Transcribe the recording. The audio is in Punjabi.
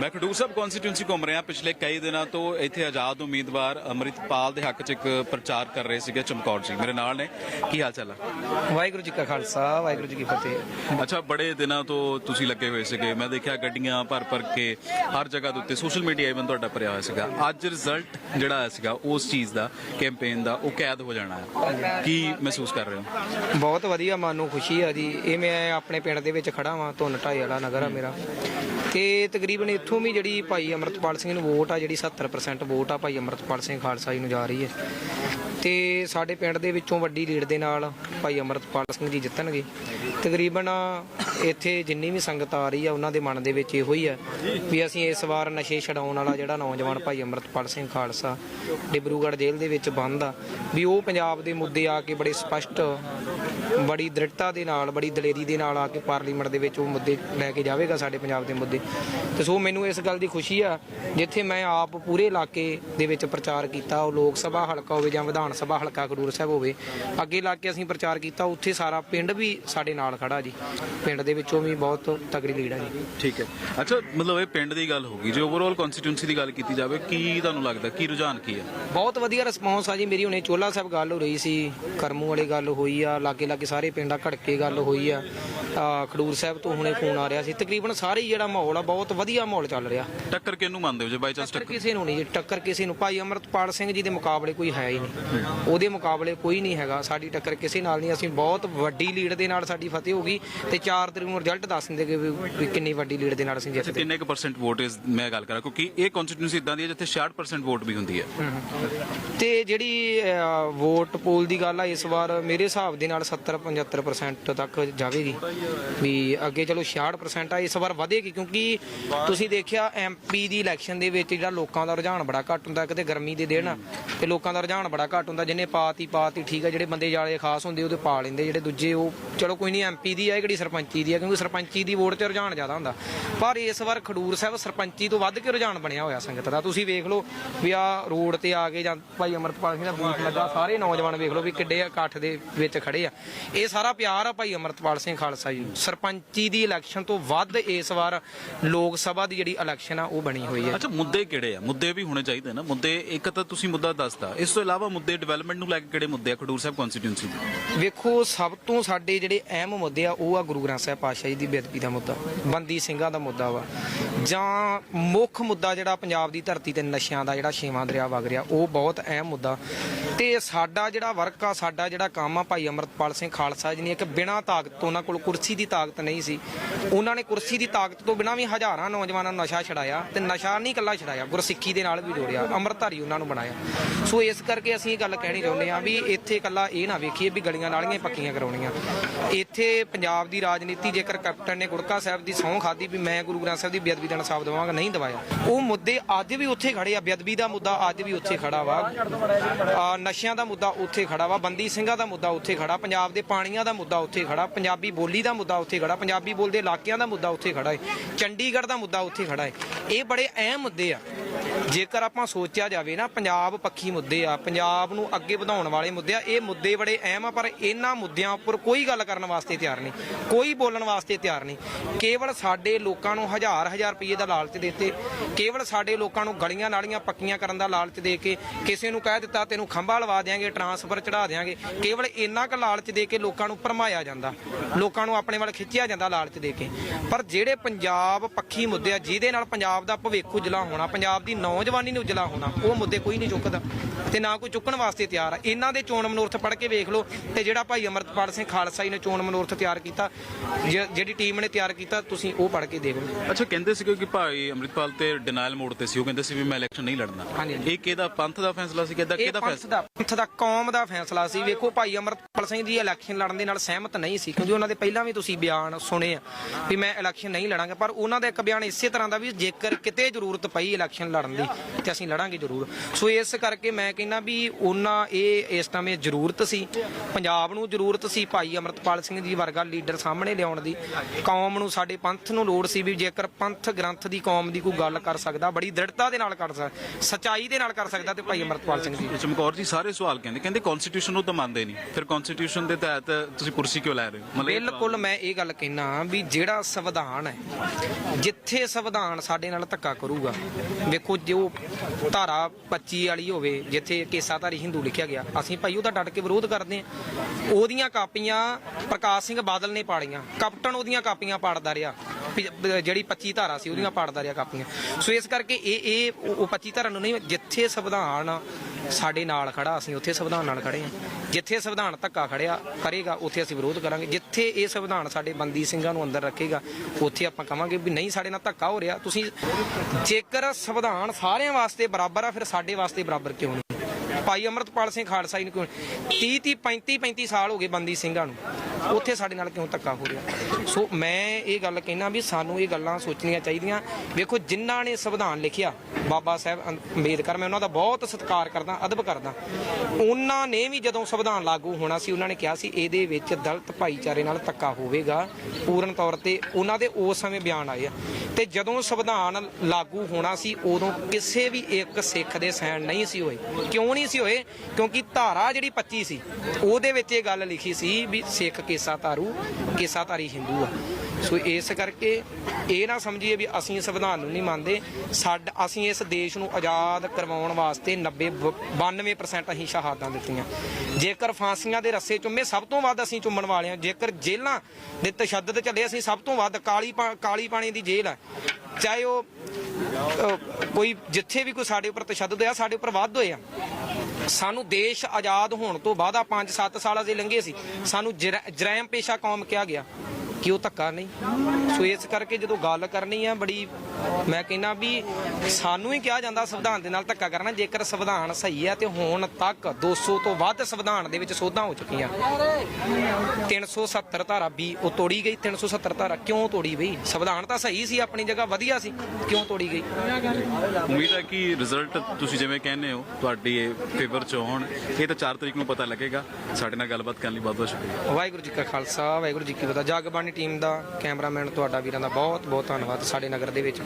ਮੈਂ ਖਡੂਰ ਸਾਹਿਬ ਕਨਸਟੀਟਿਊਂਸੀ ਘੁੰਮ ਰਿਹਾ। ਪਿਛਲੇ ਕਈ ਦਿਨਾਂ ਤੋਂ ਇੱਥੇ ਆਜ਼ਾਦ ਉਮੀਦਵਾਰ ਅਮਰਿਤਪਾਲ ਦੇ ਹੱਕ 'ਚ ਇੱਕ ਪ੍ਰਚਾਰ ਕਰ ਰਹੇ ਸੀਗੇ ਚਮਕੌਰ ਜੀ। ਮੇਰੇ ਨਾਲ ਨੇ। ਕੀ ਹਾਲ ਚਾਲ ਆ? ਵਾਹਿਗੁਰੂ ਜੀ ਕਾ ਖਾਲਸਾ ਵਾਹਿਗੁਰੂ ਜੀ ਕੀ ਫਤਿਹ। ਅੱਛਾ ਬੜੇ ਦਿਨਾਂ ਤੋਂ ਤੁਸੀਂ ਲੱਗੇ ਹੋਏ ਸੀਗੇ। ਮੈਂ ਦੇਖਿਆ ਗੱਡੀਆਂ ਭਰ ਭਰ ਕੇ ਹਰ ਜਗ੍ਹਾ ਦੇ ਉੱਤੇ ਸੋਸ਼ਲ ਮੀਡੀਆ ਇਵਨ ਤੁਹਾਡਾ ਭਰਿਆ ਹੋਇਆ ਸੀਗਾ। ਅੱਜ ਰਿਜ਼ਲਟ ਜਿਹੜਾ ਆਇਆ ਸੀਗਾ ਉਸ ਚੀਜ਼ ਦਾ ਕੈਂਪੇਨ ਦਾ ਉਹ ਕੈਦ ਹੋ ਜਾਣਾ ਹੈ। ਕੀ ਮਹਿਸੂਸ ਕਰ ਰਹੇ ਹੋ? ਬਹੁਤ ਵਧੀਆ ਮਨ ਨੂੰ ਖੁਸ਼ੀ ਆ ਜੀ। ਇਹ ਮੈਂ ਆਪਣੇ ਪਿੰਡ ਦੇ ਵਿੱਚ ਖੜਾ ਵਾਂ ਧੁੰਨ ਢਾਈ ਵਾਲਾ ਨਗਰ ਆ ਮੇਰਾ। ਤੇ ਤਕਰੀਬਨ ਇੱਥੋਂ ਵੀ ਜਿਹੜੀ ਭਾਈ ਅਮਰਤਪਾਲ ਸਿੰਘ ਨੂੰ ਵੋਟ ਆ, ਜਿਹੜੀ 70% ਵੋਟ ਆ ਭਾਈ ਅਮਰਤਪਾਲ ਸਿੰਘ ਖਾਲਸਾ ਜੀ ਨੂੰ ਜਾ ਰਹੀ ਹੈ। ਤੇ ਸਾਡੇ ਪਿੰਡ ਦੇ ਵਿੱਚੋਂ ਵੱਡੀ ਲੀਡ ਦੇ ਨਾਲ ਭਾਈ ਅਮਰਤਪਾਲ ਸਿੰਘ ਜੀ ਜਿੱਤਣਗੇ। ਤਕਰੀਬਨ ਇੱਥੇ ਜਿੰਨੀ ਵੀ ਸੰਗਤ ਆ ਰਹੀ ਆ, ਉਹਨਾਂ ਦੇ ਮਨ ਦੇ ਵਿੱਚ ਇਹੋ ਹੀ ਆ ਵੀ ਅਸੀਂ ਇਸ ਵਾਰ ਨਸ਼ੇ ਛਡਾਉਣ ਵਾਲਾ ਜਿਹੜਾ ਨੌਜਵਾਨ ਭਾਈ ਅਮਰਤਪਾਲ ਸਿੰਘ ਖਾਲਸਾ ਡਿਬਰੂਗੜ੍ਹ ਜੇਲ੍ਹ ਦੇ ਵਿੱਚ ਬੰਦ ਆ, ਵੀ ਉਹ ਪੰਜਾਬ ਦੇ ਮੁੱਦੇ ਆ ਕੇ ਬੜੇ ਸਪਸ਼ਟ, ਬੜੀ ਦ੍ਰਿੜਤਾ ਦੇ ਨਾਲ, ਬੜੀ ਦਲੇਰੀ ਦੇ ਨਾਲ ਆ ਕੇ ਪਾਰਲੀਮੈਂਟ ਦੇ ਵਿੱਚ ਉਹ ਮੁੱਦੇ ਲੈ ਕੇ ਜਾਵੇਗਾ ਸਾਡੇ ਪੰਜਾਬ ਦੇ ਮੁੱਦੇ। ਤੇ ਸੋ ਮੈਨੂੰ ਇਸ ਗੱਲ ਦੀ ਖੁਸ਼ੀ ਆ, ਜਿੱਥੇ ਮੈਂ ਆਪ ਪੂਰੇ ਇਲਾਕੇ ਦੇ ਵਿੱਚ ਪ੍ਰਚਾਰ ਕੀਤਾ, ਉਹ ਲੋਕ ਸਭਾ ਹਲਕਾ ਹੋਵੇ ਜਾਂ ਵਿਧਾਨ ਸਭਾ ਹਲਕਾ, ਖਡੂਰ ਸਾਹਿਬ ਹੋਵੇ, ਅੱਗੇ ਲਾ ਕੇ ਅਸੀਂ ਪ੍ਰਚਾਰ ਕੀਤਾ, ਉੱਥੇ ਸਾਰਾ ਪਿੰਡ ਵੀ ਸਾਡੇ ਨਾਲ ਖੜਾ ਜੀ, ਪਿੰਡ ਦੇ ਵਿੱਚੋਂ ਵੀ ਬਹੁਤ ਤਗੜੀ ਲੀਡ ਆ ਜੀ। ਠੀਕ ਹੈ। ਅੱਛਾ ਮਤਲਬ ਇਹ ਪਿੰਡ ਦੀ ਗੱਲ ਹੋ ਗਈ। ਜੇ ਓਵਰਆਲ ਕਨਸਟੀਟਿਊਂਸੀ ਦੀ ਗੱਲ ਕੀਤੀ ਜਾਵੇ ਕੀ ਤੁਹਾਨੂੰ ਲੱਗਦਾ ਕੀ ਰੁਝਾਨ ਕੀ ਹੈ? ਬਹੁਤ ਵਧੀਆ ਰਿਸਪੌਂਸ ਆ ਜੀ। ਮੇਰੀ ਹੁਣੇ ਚੋਲਾ ਸਾਹਿਬ ਗੱਲ ਹੋ ਰਹੀ ਸੀ ਕਰਮੂ ਵਾਲੀ ਗੱਲ ਹੋਈ ਆ ਲਾਗੇ ਲਾਗੇ ਸਾਰੇ ਪਿੰਡਾਂ ਘੜਕੇ ਗੱਲ ਹੋਈ ਆ। ਆ, ਖਡੂਰ ਸਾਹਿਬ ਤੋਂ ਹੁਣੇ ਫੋਨ ਆ ਰਿਹਾ ਸੀ। ਤਕਰੀਬਨ ਸਾਰੇ ਹੀ ਜਿਹੜਾ ਮਾਹੌਲ ਆ ਬਹੁਤ ਵਧੀਆ ਮਾਹੌਲ ਚੱਲ ਰਿਹਾ। ਟੱਕਰ ਕਿਹਨੂੰ ਮੰਨਦੇ ਹੋ ਜੇ ਬਾਈ ਚਾਂਸ ਟੱਕਰ ਟੱਕਰ? ਕਿਸੇ ਨੂੰ ਨਹੀਂ ਜੀ ਟੱਕਰ ਕਿਸੇ ਨੂੰ। ਭਾਈ ਅਮਰਤਪਾਲ ਸਿੰਘ ਜੀ ਦੇ ਮੁਕਾਬਲੇ ਕੋਈ ਹੈ ਹੀ ਨਹੀਂ। ਉਹਦੇ ਮੁਕਾਬਲੇ ਕੋਈ ਨਹੀਂ ਹੈਗਾ। ਸਾਡੀ ਟੱਕਰ ਕਿਸੇ ਨਾਲ ਨਹੀਂ। ਅਸੀਂ ਬਹੁਤ ਵੱਡੀ ਲੀਡ ਦੇ ਨਾਲ ਸਾਡੀ ਫਤਿਹ ਹੋ ਗਈ ਤੇ 4 ਤਰੀਕ ਨੂੰ ਰਿਜ਼ਲਟ ਦੱਸ ਦਿੰਦੇ ਕਿ ਵੀ ਵੀ ਕਿੰਨੀ ਵੱਡੀ ਲੀਡ ਦੇ ਨਾਲ ਅਸੀਂ ਜਿੱਤਦੇ ਕਿੰਨੇ ਕੁ ਪਰਸੈਂਟ ਵੋਟ ਇਸ ਮੈਂ ਗੱਲ ਕਰਾਂ ਕਿਉਂਕਿ ਇਹ ਕਨਸਟੀਟਿਊਂਸੀ ਇਦਾਂ ਦੀ ਹੈ ਜਿੱਥੇ 66% ਵੋਟ ਵੀ ਹੁੰਦੀ ਹੈ। ਤੇ ਜਿਹੜੀ ਅਹ, ਵੋਟ ਪੋਲ ਦੀ ਗੱਲ ਆ ਇਸ ਵਾਰ ਮੇਰੇ ਹਿਸਾਬ ਦੇ ਨਾਲ 70 75% ਤੱਕ ਜਾਵੇਗੀ। ਵੀ ਅੱਗੇ ਚਲੋ 66% ਆ, ਇਸ ਵਾਰ ਵਧੇਗੀ ਕਿਉਂਕਿ ਤੁਸੀਂ ਦੇਖਿਆ ਐਮਪੀ ਦੀ ਇਲੈਕਸ਼ਨ ਦੇ ਵਿੱਚ ਜਿਹੜਾ ਲੋਕਾਂ ਦਾ ਰੁਝਾਨ ਬੜਾ ਘੱਟ ਹੁੰਦਾ, ਕਿਤੇ ਗਰਮੀ ਦੇ ਦਿਨ ਤੇ ਲੋਕਾਂ ਦਾ ਰੁਝਾਨ ਬੜਾ ਘੱਟ ਹੁੰਦਾ ਜਿਹਨੇ ਪਾਤੀ ਪਾਤੀ ਠੀਕ ਆ, ਜਿਹੜੇ ਬੰਦੇ ਜਾਲੇ ਖਾਸ ਹੁੰਦੇ ਉਹਦੇ ਪਾ ਲੈਂਦੇ, ਜਿਹੜੇ ਦੂਜੇ ਉਹ ਚਲੋ ਕੋਈ ਨਹੀਂ ਐਮਪੀ ਦੀ ਆ ਕਿਹੜੀ ਸਰਪੰਚੀ ਦੀ ਆ, ਕਿਉਂਕਿ ਸਰਪੰਚੀ ਦੀ ਵੋਟ 'ਚ ਰੁਝਾਨ ਜ਼ਿਆਦਾ ਹੁੰਦਾ। ਪਰ ਇਸ ਵਾਰ ਖਡੂਰ ਸਾਹਿਬ ਸਰਪੰਚੀ ਤੋਂ ਵੱਧ ਕੇ ਰੁਝਾਨ ਬਣਿਆ ਹੋਇਆ ਸੰਗਤ ਦਾ। ਤੁਸੀਂ ਵੇਖ ਲਓ ਵੀ ਆ ਰੋਡ ਤੇ ਆ ਕੇ ਜਾਂ ਭਾਈ ਅਮਰਤਪਾਲ ਸਿੰਘ ਦਾ ਬੂਥ ਲੱਗਾ, ਸਾਰੇ ਨੌਜਵਾਨ ਵੇਖ ਲਓ ਵੀ ਕਿੱਡੇ ਇਕੱਠ ਦੇ ਵਿੱਚ ਖੜੇ ਆ। ਇਹ ਸਾਰਾ ਪਿਆਰ ਆ ਭਾਈ ਅਮਰਤਪਾਲ ਸਿੰਘ ਖਾਲਸਾ ਜੀ। ਨੂੰ ਸਰਪੰਚੀ ਦੀ ਇਲੈਕਸ਼ਨ ਤੋਂ ਵੱਧ ਇਸ ਵਾਰ ਲੋਕ ਸਭਾ ਦੀ ਜਿਹੜੀ ਇਲੈਕਸ਼ਨ ਆ ਉਹ ਬਣੀ ਹੋਈ ਹੈ। ਅੱਛਾ ਮੁੱਦੇ ਕਿਹੜੇ ਆ? ਮੁੱਦੇ ਵੀ ਹੋਣੇ ਚਾਹੀਦੇ ਨਾ। ਮੁੱਦੇ ਇੱਕ ਤਾਂ ਤੁਸੀਂ ਮੁੱਦਾ ਦੱਸਤਾ। ਇਸ ਤੋਂ ਇਲਾਵਾ ਮੁੱਦੇ ਡਿਵੈਲਪਮੈਂਟ ਨੂੰ ਲੈ ਕੇ ਕਿਹੜੇ ਮੁੱਦੇ ਆ? ਖਡੂਰ ਸਾਹਿਬ ਕਨਸਟੀਟਿਊਂਸੀ ਦੇ। ਵੇਖੋ ਸਭ ਤੋਂ ਸਾਡੇ ਜਿਹੜੇ ਅਹਿਮ ਮੁੱਦੇ ਆ ਉਹ ਆ ਗੁਰੂ ਗ੍ਰੰਥ ਸਾਹਿਬ ਪਾਤਸ਼ਾਹ ਜੀ ਦੀ ਬੇਅਦਬੀ ਦਾ ਮੁੱਦਾ ਬੰਦੀ ਸਿੰਘਾਂ ਦਾ ਮੁੱਦਾ ਵਾ। ਜਾਂ ਮੁੱਖ ਮੁੱਦਾ ਜਿਹੜਾ ਪੰਜਾਬ ਦੀ ਧਰਤੀ ਤੇ ਨਸ਼ਿਆਂ ਦਾ ਜਿਹੜਾ ਛੇਵਾਂ ਦਰਿਆ ਵਗ ਰਿਹਾ ਉਹ ਬਹੁਤ ਅਹਿਮ ਮੁੱਦਾ। ਤੇ ਸਾਡਾ ਜਿਹੜਾ ਵਰਕ ਆ, ਸਾਡਾ ਜਿਹੜਾ ਕੰਮ ਆ ਭਾਈ ਅਮਰਤਪਾਲ ਸਿੰਘ ਖਾਲਸਾ ਜੀ ਨੇ ਇੱਕ ਬਿਨਾਂ ਤਾਕਤ ਤੋਂ ਉਹਨਾਂ ਕੋਲ ਕੁਰਸੀ ਦੀ ਤਾਕਤ ਨਹੀਂ ਸੀ। ਉਹਨਾਂ ਨੇ ਕੁਰਸੀ ਦੀ ਤਾਕਤ ਤੋਂ ਬਿਨਾਂ ਵੀ ਹਜ਼ਾਰਾਂ ਨੌਜਵਾਨਾਂ ਨੂੰ ਨਸ਼ਾ ਛਡਾਇਆ ਤੇ ਨਸ਼ਾ ਨਹੀਂ ਇਕੱਲਾ ਛਡਾਇਆ, ਗੁਰਸਿੱਖੀ ਦੇ ਨਾਲ ਵੀ ਜੋੜਿਆ, ਅੰਮ੍ਰਿਤਧਾਰੀ ਉਹਨਾਂ ਨੂੰ ਬਣਾਇਆ। ਸੋ ਇਸ ਕਰਕੇ ਅਸੀਂ ਇਹ ਗੱਲ ਕਹਿਣੀ ਚਾਹੁੰਦੇ ਹਾਂ ਵੀ ਇੱਥੇ ਇਕੱਲਾ ਇਹ ਨਾ ਵੇਖੀਏ ਵੀ ਗਲੀਆਂ ਨਾਲੀਆਂ ਪੱਕੀਆਂ ਕਰਾਉਣੀਆਂ। ਇੱਥੇ ਪੰਜਾਬ ਦੀ ਰਾਜਨੀਤੀ, ਜੇਕਰ ਕੈਪਟਨ ਨੇ ਗੁਰਕਾ ਸਾਹਿਬ ਦੀ ਸਹੁੰ ਖਾਦੀ ਵੀ ਮੈਂ ਗੁਰੂ ਗ੍ਰੰਥ ਸਾਹਿਬ ਦੀ ਬੇਅਦਬੀ ਦਾ ਇਨਸਾਫ ਦਵਾਂਗਾ, ਨਹੀਂ ਦਵਾਇਆ। ਉਹ ਮੁੱਦੇ ਅੱਜ ਵੀ ਉੱਥੇ ਖੜੇ ਆ, ਬੇਅਦਬੀ ਦਾ ਮੁੱਦਾ ਅੱਜ ਵੀ ਉੱਥੇ ਖੜਾ ਵਾ। ਨਸ਼ਿਆਂ ਦਾ ਮੁੱਦਾ ਉੱਥੇ ਖੜਾ ਵਾ, ਬੰਦੀ ਸਿੰਘਾਂ ਦਾ ਮੁੱਦਾ ਉੱਥੇ ਖੜਾ, ਪੰਜਾਬ ਦੇ ਪਾਣੀਆਂ ਦਾ ਮੁੱਦਾ ਉੱਥੇ ਖੜਾ, ਪੰਜਾਬੀ ਬੋਲੀ ਦਾ ਮੁੱਦਾ ਉੱਥੇ ਖੜਾ, ਪੰਜਾਬੀ ਬੋਲਦੇ ਇਲਾਕਿਆਂ ਦਾ ਮੁੱਦਾ ਉੱਥੇ ਖੜਾ ਹੈ ਚੰਡੀਗੜ੍ਹ ਦਾ ਮੁੱਦਾ ਉੱਥੇ ਖੜਾ ਹੈ ਇਹ ਬੜੇ ਅਹਿਮ ਮੁੱਦੇ ਆ। ਜੇਕਰ ਆਪਾਂ ਸੋਚਿਆ ਜਾਵੇ ਨਾ, ਪੰਜਾਬ ਪੱਖੀ ਮੁੱਦੇ ਆ, ਪੰਜਾਬ ਨੂੰ ਅੱਗੇ ਵਧਾਉਣ ਵਾਲੇ ਮੁੱਦੇ ਆ, ਇਹ ਮੁੱਦੇ ਬੜੇ ਅਹਿਮ ਆ, ਪਰ ਇਹਨਾਂ ਮੁੱਦਿਆਂ ਉੱਪਰ ਕੋਈ ਗੱਲ ਕਰਨ ਵਾਸਤੇ ਤਿਆਰ ਨਹੀਂ, ਕੋਈ ਬੋਲਣ ਵਾਸਤੇ ਤਿਆਰ ਨਹੀਂ। ਕੇਵਲ ਸਾਡੇ ਲੋਕਾਂ ਨੂੰ ਹਜ਼ਾਰ ਹਜ਼ਾਰ ਰੁਪਏ ਦਾ ਲਾਲਚ ਦਿੱਤੇ, ਕੇਵਲ ਸਾਡੇ ਲੋਕਾਂ ਨੂੰ ਗਲੀਆਂ ਨਾਲੀਆਂ ਪੱਕੀਆਂ ਕਰਨ ਦਾ ਲਾਲਚ ਦੇ ਕੇ ਕਿਸੇ ਨੂੰ ਕਹਿ ਦਿੱਤਾ, ਤੈਨੂੰ ਖੰਭਾ ਲਵਾ ਦੇਾਂਗੇ ਟਰਾਂਸਫਰ ਚੜਾ ਦੇਾਂਗੇ ਕੇਵਲ ਇੰਨਾ ਕੁ ਲਾਲਚ ਦੇ ਕੇ ਲੋਕਾਂ ਨੂੰ ਭਰਮਾਇਆ ਜਾਂਦਾ, ਲੋਕਾਂ ਨੂੰ ਆਪਣੇ ਵੱਲ ਖਿੱਚਿਆ ਜਾਂਦਾ ਲਾਲਚ ਦੇ ਕੇ। ਪਰ ਜਿਹੜੇ ਪੰਜਾਬ ਪੱਖੀ ਮੁੱਦੇ ਆ, ਜਿਹਦੇ ਨਾਲ ਪੰਜਾਬ ਦਾ ਭਵਿੱਖ ਉਜਲਾ ਹੋਣਾ, ਪੰਜਾਬ ਦੀ ਨੌ ਨੌਜਵਾਨੀ ਨੂੰ ਉਜਲਾ ਹੋਣਾ ਉਹ ਮੁੱਦੇ ਕੋਈ ਨਹੀਂ ਚੁੱਕਦਾ ਤੇ ਨਾ ਕੋਈ ਚੁੱਕਣ ਵਾਸਤੇ ਤਿਆਰ ਆ। ਇਹਨਾਂ ਦੇ ਚੋਣ ਮਨੋਰਥ ਪੜ੍ਹ ਕੇ ਵੇਖ ਲਓ ਤੇ ਜਿਹੜਾ ਭਾਈ ਅਮਰਤਪਾਲ ਸਿੰਘ ਖਾਲਸਾ ਜੀ ਨੇ ਚੋਣ ਮਨੋਰਥ ਤਿਆਰ ਕੀਤਾ ਜਿਹੜੀ ਟੀਮ ਨੇ ਤਿਆਰ ਕੀਤਾ ਤੁਸੀਂ ਉਹ ਪੜ੍ਹ ਕੇ ਦੇਖ ਲਓ। ਅੱਛਾ ਕਹਿੰਦੇ ਸੀਗੇ ਕਿ ਭਾਈ ਅੰਮ੍ਰਿਤਪਾਲ ਤੇ ਡਿਨਾਈਲ ਮੋਡ ਤੇ ਸੀ ਉਹ ਕਹਿੰਦੇ ਸੀ ਵੀ ਮੈਂ ਇਲੈਕਸ਼ਨ ਨਹੀਂ ਲੜਨਾ। ਇਹ ਕਿਹਦਾ ਪੰਥ ਦਾ ਫੈਸਲਾ ਸੀ ਕਿਹਦਾ ਕਿਹਦਾ ਫੈਸਲਾ? ਪੰਥ ਦਾ ਕੌਮ ਦਾ ਫੈਸਲਾ ਸੀ। ਵੇਖੋ ਭਾਈ ਅਮਰਤਪਾਲ ਸਿੰਘ ਜੀ ਇਲੈਕਸ਼ਨ ਲੜਨ ਦੇ ਨਾਲ ਸਹਿਮਤ ਨਹੀਂ ਸੀ ਕਿਉਂਕਿ ਉਹਨਾਂ ਦੇ ਪਹਿਲਾਂ ਵੀ ਤੁਸੀਂ ਬਿਆਨ ਸੁਣੇ ਆ ਵੀ ਮੈਂ ਇਲੈਕਸ਼ਨ ਨਹੀਂ ਲੜਾਂਗਾ ਪਰ ਉਹਨਾਂ ਦਾ ਇੱਕ ਬਿਆਨ ਇਸੇ ਤਰ੍ਹਾਂ ਦਾ ਵੀ ਜੇਕਰ ਕਿਤੇ ਜ਼ਰੂਰਤ ਪਈ ਇਲੈਕਸ਼ਨ ਲੜਨ ਦੀ ਤੇ ਅਸੀਂ ਲੜਾਂਗੇ ਜ਼ਰੂਰ। ਸੋ ਇਸ ਕਰਕੇ ਮੈਂ ਕਹਿੰਦਾ ਵੀ ਉਹਨਾਂ ਇਹ ਇਸ ਸਮੇਂ ਜ਼ਰੂਰਤ ਸੀ। ਪੰਜਾਬ ਨੂੰ ਜ਼ਰੂਰਤ ਸੀ ਭਾਈ ਅਮਰਤਪਾਲ ਸਿੰਘ ਜੀ ਵਰਗਾ ਲੀਡਰ ਸਾਹਮਣੇ ਲਿਆਉਣ ਦੀ। ਕੌਮ ਨੂੰ ਸਾਡੇ ਪੰਥ ਨੂੰ ਲੋੜ ਸੀ ਵੀ ਜੇਕਰ ਪੰਥ ਗ੍ਰੰਥ ਦੀ ਕੌਮ ਦੀ ਕੋਈ ਗੱਲ ਕਰ ਸਕਦਾ ਬੜੀ ਦ੍ਰਿੜਤਾ ਦੇ ਨਾਲ ਕਰ ਸਕਦਾ ਸਚਾਈ ਦੇ ਨਾਲ ਕਰ ਸਕਦਾ ਤੇ ਭਾਈ ਅਮਰਤਪਾਲ ਸਿੰਘ ਜੀ। ਚਮਕੌਰ ਜੀ ਸਾਰੇ ਸਵਾਲ ਕਹਿੰਦੇ ਕਹਿੰਦੇ ਕਨਸਟੀਟਿਊਸ਼ਨ ਨੂੰ ਤਾਂ ਮੰਨਦੇ ਨਹੀਂ। ਫਿਰ ਕਨਸਟੀਟਿਊਸ਼ਨ ਦੇ ਤਹਿਤ ਤੁਸੀਂ ਕੁਰਸੀ ਕਿਉਂ ਲੈ ਰਹੇ ਹੋ? ਇਹ ਬਿਲਕੁਲ ਮੈਂ ਇਹ ਗੱਲ ਕਹਿਣਾ ਵੀ ਜਿਹੜਾ ਸੰਵਿਧਾਨ ਹੈ ਜਿੱਥੇ ਸੰਵਿਧਾਨ ਸਾਡੇ ਨਾਲ ਧੱਕਾ ਕਰੂਗਾ ਵੇਖੋ ਜੋ ਧਾਰਾ 25 ਵਾਲੀ ਹੋਵੇ, ਜਿੱਥੇ ਕੇਸਾਧਾਰੀ ਹਿੰਦੂ ਲਿਖਿਆ ਗਿਆ। ਅਸੀਂ ਭਾਈ ਉਹਦਾ ਡਟ ਕੇ ਵਿਰੋਧ ਕਰਦੇ ਹਾਂ। ਉਹਦੀਆਂ ਕਾਪੀਆਂ ਪ੍ਰਕਾਸ਼ ਸਿੰਘ ਬਾਦਲ ਨੇ ਪਾੜੀਆਂ। ਕੈਪਟਨ ਉਹਦੀਆਂ ਕਾਪੀਆਂ ਪਾੜਦਾ ਰਿਹਾ। ਜਿਹੜੀ 25 ਧਾਰਾ ਸੀ, ਉਹਦੀਆਂ ਪਾੜਦਾ ਰਿਹਾ ਕਾਪੀਆਂ। ਸੋ ਇਸ ਕਰਕੇ ਇਹ ਇਹ ਉਹ ਉਹ 25 ਧਾਰਾ ਨੂੰ ਨਹੀਂ, ਜਿੱਥੇ ਸੰਵਿਧਾਨ ਸਾਡੇ ਨਾਲ ਖੜਾ, ਅਸੀਂ ਉੱਥੇ ਸੰਵਿਧਾਨ ਨਾਲ ਖੜੇ ਹਾਂ। ਜਿੱਥੇ ਸੰਵਿਧਾਨ ਧੱਕਾ ਖੜਿਆ ਕਰੇਗਾ, ਉੱਥੇ ਅਸੀਂ ਵਿਰੋਧ ਕਰਾਂਗੇ। ਜਿੱਥੇ ਇਹ ਸੰਵਿਧਾਨ ਸਾਡੇ ਬੰਦੀ ਸਿੰਘਾਂ ਨੂੰ ਅੰਦਰ ਰੱਖੇਗਾ, ਉੱਥੇ ਆਪਾਂ ਕਵਾਂਗੇ ਵੀ ਨਹੀਂ, ਸਾਡੇ ਨਾਲ ਧੱਕਾ ਹੋ ਰਿਹਾ। ਤੁਸੀਂ ਜੇਕਰ ਸੰਵਿਧਾਨ ਸਾਰਿਆਂ ਵਾਸਤੇ ਬਰਾਬਰ ਆ, ਫਿਰ ਸਾਡੇ ਵਾਸਤੇ ਬਰਾਬਰ ਕਿਉਂ ਨਹੀਂ? ਭਾਈ ਅਮਰਤਪਾਲ ਸਿੰਘ ਖਾਲਸਾ ਜੀ ਨੂੰ ਕਿਉਂ 30 30 35 35 ਸਾਲ ਹੋ ਗਏ ਬੰਦੀ ਸਿੰਘਾਂ ਨੂੰ। ਉੱਥੇ ਸਾਡੇ ਨਾਲ ਕਿਉਂ ਧੱਕਾ ਹੋ ਰਿਹਾ? ਸੋ ਮੈਂ ਇਹ ਗੱਲ ਕਹਿਣਾ ਵੀ ਸਾਨੂੰ ਇਹ ਗੱਲਾਂ ਸੋਚਣੀਆਂ ਚਾਹੀਦੀਆਂ। ਵੇਖੋ, ਜਿਨ੍ਹਾਂ ਨੇ ਸੰਵਿਧਾਨ ਲਿਖਿਆ ਬਾਬਾ ਸਾਹਿਬ ਅੰਬੇਦਕਰ, ਮੈਂ ਉਹਨਾਂ ਦਾ ਬਹੁਤ ਸਤਿਕਾਰ ਕਰਦਾ, ਅਦਬ ਕਰਦਾ। ਉਹਨਾਂ ਨੇ ਵੀ ਜਦੋਂ ਸੰਵਿਧਾਨ ਲਾਗੂ ਹੋਣਾ ਸੀ, ਉਹਨਾਂ ਨੇ ਕਿਹਾ ਸੀ, ਇਹਦੇ ਵਿੱਚ ਦਲਿਤ ਭਾਈਚਾਰੇ ਨਾਲ ਧੱਕਾ ਹੋਵੇਗਾ। ਪੂਰਨ ਤੌਰ ਤੇ ਉਹਨਾਂ ਦੇ ਉਸ ਸਮੇਂ ਬਿਆਨ ਆਏ ਆ। ਤੇ ਜਦੋਂ ਸੰਵਿਧਾਨ ਲਾਗੂ ਹੋਣਾ ਸੀ, ਉਦੋਂ ਕਿਸੇ ਵੀ ਇੱਕ ਸਿੱਖ ਦੇ ਸਾਈਨ ਨਹੀਂ ਸੀ ਹੋਏ। ਕਿਉਂ ਨਹੀਂ ਸੀ ਹੋਏ? ਕਿਉਂਕਿ ਧਾਰਾ ਜਿਹੜੀ 25 ਸੀ, ਉਹਦੇ ਵਿੱਚ ਇਹ ਗੱਲ ਲਿਖੀ ਸੀ ਵੀ ਸਿੱਖ ਕੇਸਾ ਧਾਰੂ ਕੇਸਾ ਧਾਰੀ ਹਿੰਦੂ ਆ। ਸੋ ਇਸ ਕਰਕੇ ਇਹ ਨਾ ਸਮਝੀਏ ਵੀ ਅਸੀਂ ਸੰਵਿਧਾਨ ਨੂੰ ਨਹੀਂ ਮੰਨਦੇ। ਸਾਡ ਅਸੀਂ ਇਸ ਦੇਸ਼ ਨੂੰ ਆਜ਼ਾਦ ਕਰਵਾਉਣ ਵਾਸਤੇ 90 92% ਅਸੀਂ ਸ਼ਹਾਦਾਂ ਦਿੱਤੀਆਂ। ਜੇਕਰ ਫਾਂਸੀਆਂ ਦੇ ਰੱਸੇ ਚੁੰਮੇ ਸਭ ਤੋਂ ਵੱਧ ਅਸੀਂ ਚੁੰਮਣ ਵਾਲੇ ਹਾਂ, ਜੇਕਰ ਜੇਲ੍ਹਾਂ ਦੇ ਤਸ਼ੱਦਦ ਚੱਲੇ ਅਸੀਂ ਸਭ ਤੋਂ ਵੱਧ ਕਾਲੀ ਕਾਲੀ ਪਾਣੀ ਦੀ ਜੇਲ੍ਹ ਹੈ। ਚਾਹੇ ਉਹ ਕੋਈ ਜਿੱਥੇ ਵੀ ਕੋਈ ਸਾਡੇ ਉੱਪਰ ਤਸ਼ੱਦਦ ਹੋਇਆ, ਸਾਡੇ ਉੱਪਰ ਵੱਧ ਹੋਇਆ। ਸਾਨੂੰ ਦੇਸ਼ ਆਜ਼ਾਦ ਹੋਣ ਤੋਂ ਬਾਅਦ ਆ 5-7 ਸਾਲ ਅਸੀਂ ਲੰਘੇ ਸੀ। ਸਾਨੂੰ ਜਰਾ- ਜਰਾਇਮ ਪੇਸ਼ਾ ਕੌਮ ਕਿਹਾ ਗਿਆ ਕਿ ਉਹ ਧੱਕਾ ਨਹੀਂ। ਸੋ ਇਸ ਕਰਕੇ ਜਦੋਂ ਗੱਲ ਕਰਨੀ ਆ, ਬੜੀ ਮੈਂ ਕਹਿੰਦਾ ਵੀ ਸਾਨੂੰ ਹੀ ਕਿਹਾ ਜਾਂਦਾ ਸੰਵਿਧਾਨ ਦੇ ਨਾਲ ਧੱਕਾ ਕਰਨਾ ਜੇਕਰ ਸੰਵਿਧਾਨ ਸਹੀ ਹੈ ਤੇ ਹੁਣ ਤੱਕ 200 ਤੋਂ ਵੱਧ ਸੰਵਿਧਾਨ ਦੇ ਵਿੱਚ ਸੋਧਾਂ ਹੋ ਚੁੱਕੀਆਂ। 370 ਧਾਰਾ ਵੀ ਉਹ ਤੋੜੀ ਗਈ 370 ਧਾਰਾ ਕਿਉਂ ਤੋੜੀ ਬਈ? ਸੰਵਿਧਾਨ ਤਾਂ ਸਹੀ ਸੀ ਆਪਣੀ ਜਗ੍ਹਾ ਵਧੀਆ ਸੀ ਕਿਉਂ ਤੋੜੀ ਗਈ? ਉਮੀਦ ਹੈ ਕਿ ਰਿਜ਼ਲਟ ਤੁਸੀਂ ਜਿਵੇਂ ਕਹਿੰਦੇ ਹੋ ਤੁਹਾਡੀ ਫੇਵਰ ਚ ਹੋਣ। ਇਹ ਤਾਂ 4 ਤਰੀਕ ਨੂੰ ਪਤਾ ਲੱਗੇਗਾ। ਸਾਡੇ ਨਾਲ ਗੱਲਬਾਤ ਕਰਨ ਲਈ ਬਹੁਤ ਬਹੁਤ ਸ਼ੁਕਰੀਆ। ਵਾਹਿਗੁਰੂ ਜੀ ਕਾ ਖਾਲਸਾ ਵਾਹਿਗੁਰੂ ਜੀ ਕੀ ਫਤਿਹ। ਜਗਬਾਣੀ ਟੀਮ ਦਾ ਕੈਮਰਾਮੈਨ ਤੁਹਾਡਾ ਵੀਰਾਂ ਦਾ ਬਹੁਤ ਬਹੁਤ ਧੰਨਵਾਦ ਸਾਡੇ ਨਗਰ ਦੇ ਵਿੱਚ।